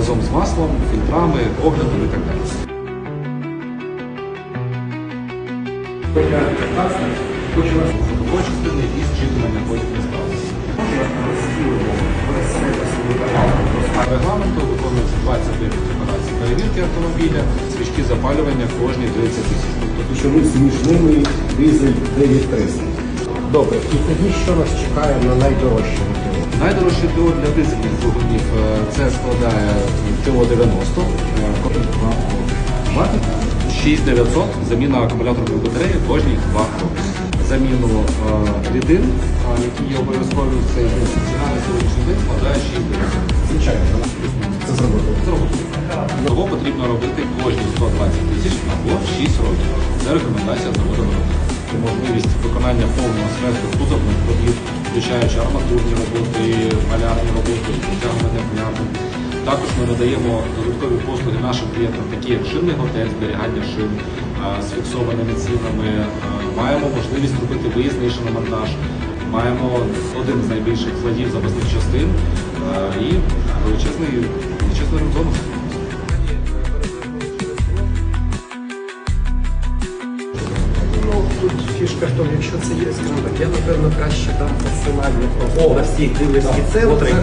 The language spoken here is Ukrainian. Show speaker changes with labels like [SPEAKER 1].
[SPEAKER 1] разом з маслом, фільтрами, оглядом і так далі. Почистини і зчитування потім справи. Регламенту виконується 29 операцій перевірки автомобіля, свічки запалювання кожні 30 тисяч.
[SPEAKER 2] Тобто, що ми між ними дизель 9300. Добре, і тоді що нас чекає на найдорожчому ТО?
[SPEAKER 1] Найдорожче ТО для дизельних двигунів е, це складає ТО-90, вартість 6900, заміна акумуляторної батареї кожні 2 роки. Заміну е, рідин, е, які є обов'язкові, це ціна на сьогоднішній день складає 6900.
[SPEAKER 2] Звичайно, це зробити.
[SPEAKER 1] Того потрібно робити кожні 120 тисяч або 6 років. Це рекомендація заводу виробника. Можливість виконання повного смерту кузовних включаючи арматурні роботи, малярні роботи, протягування плями. Також ми надаємо додаткові послуги нашим клієнтам, такі як шинний готель, зберігання шин з фіксованими цінами. Маємо можливість робити виїзний шиномонтаж. Маємо один з найбільших складів запасних частин і величезний величезний ринок.
[SPEAKER 2] Ну, тут фішка в тому, якщо це є, скажімо я, напевно, краще дам просто на всі дилерські центри.